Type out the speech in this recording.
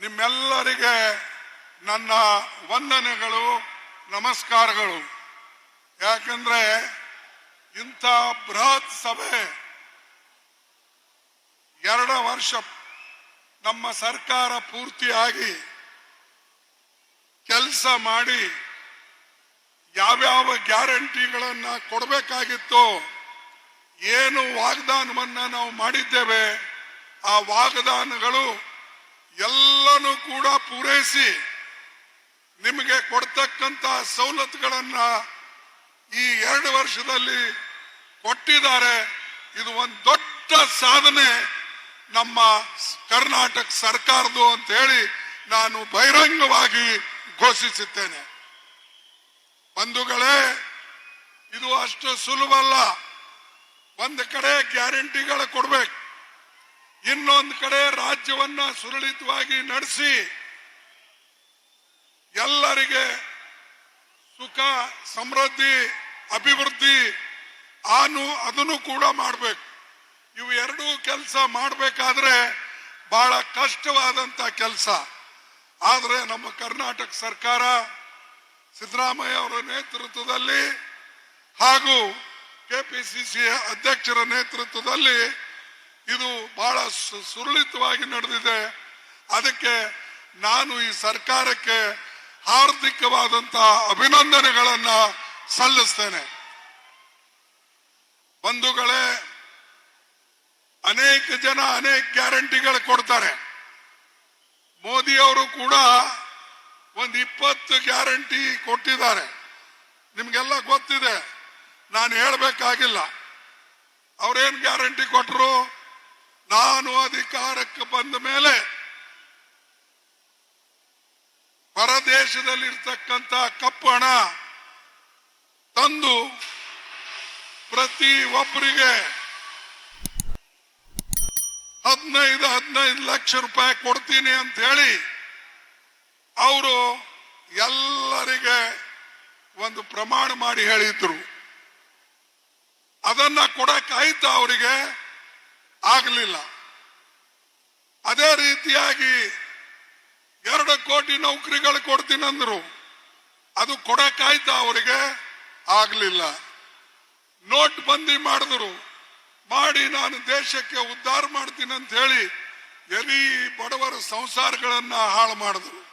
ನಿಮ್ಮೆಲ್ಲರಿಗೆ ನನ್ನ ವಂದನೆಗಳು, ನಮಸ್ಕಾರಗಳು. ಯಾಕಂದ್ರೆ ಇಂಥ ಬೃಹತ್ ಸಭೆ ಎರಡು ವರ್ಷ ನಮ್ಮ ಸರ್ಕಾರ ಪೂರ್ತಿಯಾಗಿ ಕೆಲಸ ಮಾಡಿ ಯಾವ್ಯಾವ ಗ್ಯಾರಂಟಿಗಳನ್ನ ಕೊಡಬೇಕಾಗಿತ್ತು, ಏನು ವಾಗ್ದಾನವನ್ನ ನಾವು ಮಾಡಿದ್ದೇವೆ, ಆ ವಾಗ್ದಾನಗಳು ಕೂಡ ಪೂರೈಸಿ ನಿಮಗೆ ಕೊಡ್ತಕ್ಕಂತ ಸವಲತ್ತುಗಳನ್ನ ಈ ಎರಡು ವರ್ಷದಲ್ಲಿ ಕೊಟ್ಟಿದ್ದಾರೆ. ಇದು ಒಂದು ದೊಡ್ಡ ಸಾಧನೆ ನಮ್ಮ ಕರ್ನಾಟಕ ಸರ್ಕಾರದ್ದು ಅಂತ ಹೇಳಿ ನಾನು ಬಹಿರಂಗವಾಗಿ ಘೋಷಿಸುತ್ತೇನೆ. ಬಂಧುಗಳೇ, ಇದು ಅಷ್ಟು ಸುಲಭ ಅಲ್ಲ ಒಂದು ಕಡೆ ಗ್ಯಾರಂಟಿಗಳು ಕೊಡ್ಬೇಕು. ಇನ್ನೊಂದು ಕಡೆ ರಾಜ್ಯವನ್ನ ಸುರಳಿತವಾಗಿ ನಡೆಸಿ ಎಲ್ಲರಿಗೆ ಸುಖ, ಸಮೃದ್ಧಿ, ಅಭಿವೃದ್ಧಿ ಆನು ಅದನ್ನು ಕೂಡ ಮಾಡಬೇಕು. ಇವು ಎರಡೂ ಕೆಲಸ ಮಾಡಬೇಕಾದ್ರೆ ಬಹಳ ಕಷ್ಟವಾದಂತ ಕೆಲಸ. ಆದರೆ ನಮ್ಮ ಕರ್ನಾಟಕ ಸರ್ಕಾರ ಸಿದ್ದರಾಮಯ್ಯ ಅವರ ನೇತೃತ್ವದಲ್ಲಿ ಹಾಗೂ ಕೆಪಿಸಿಸಿ ಅಧ್ಯಕ್ಷರ ನೇತೃತ್ವದಲ್ಲಿ ಇದು ಬಹಳ ಸುರಳಿತವಾಗಿ ನಡೆದಿದೆ. ಅದಕ್ಕೆ ನಾನು ಈ ಸರ್ಕಾರಕ್ಕೆ ಹಾರ್ದಿಕವಾದಂತಹ ಅಭಿನಂದನೆಗಳನ್ನ ಸಲ್ಲಿಸ್ತೇನೆ. ಬಂಧುಗಳೇ, ಅನೇಕ ಜನ ಅನೇಕ ಗ್ಯಾರಂಟಿಗಳು ಕೊಡ್ತಾರೆ. ಮೋದಿ ಅವರು ಕೂಡ ಒಂದು ಇಪ್ಪತ್ತು ಗ್ಯಾರಂಟಿ ಕೊಟ್ಟಿದ್ದಾರೆ. ನಿಮ್ಗೆಲ್ಲ ಗೊತ್ತಿದೆ. ನಾನು ಹೇಳಬೇಕಾಗಿಲ್ಲ. ಅವ್ರೇನ್ ಗ್ಯಾರಂಟಿ ಕೊಟ್ಟರು ನಾನು ಅಧಿಕಾರಕ್ಕೆ ಬಂದ ಮೇಲೆ ಪರದೇಶದಲ್ಲಿರ್ತಕ್ಕಂಥ ಕಪ್ಪು ಹಣ ತಂದು ಪ್ರತಿ ಒಬ್ಬರಿಗೆ ಹದಿನೈದು ಹದಿನೈದು ಲಕ್ಷ ರೂಪಾಯಿ ಕೊಡ್ತೀನಿ ಅಂತ ಹೇಳಿ ಅವರು ಎಲ್ಲರಿಗೆ ಒಂದು ಪ್ರಮಾಣ ಮಾಡಿ ಹೇಳಿದ್ರು. ಅದನ್ನ ಕೊಡಕ್ಕಾಯ್ತು ಅವರಿಗೆ? ಆಗಲಿಲ್ಲ. ಅದೇ ರೀತಿಯಾಗಿ ಎರಡು ಕೋಟಿ ನೌಕರಿಗಳು ಕೊಡ್ತೀನಂದ್ರು ಅದು ಕೊಡಕ್ಕಾಯ್ತ ಅವರಿಗೆ? ಆಗಲಿಲ್ಲ. ನೋಟ್ ಬಂದಿ ಮಾಡಿದ್ರು. ಮಾಡಿ ನಾನು ದೇಶಕ್ಕೆ ಉದ್ಧಾರ ಮಾಡ್ತೀನಿ ಅಂತ ಹೇಳಿ ಎಲ್ಲಿ ಬಡವರ ಸಂಸಾರಗಳನ್ನ ಹಾಳು ಮಾಡಿದ್ರು.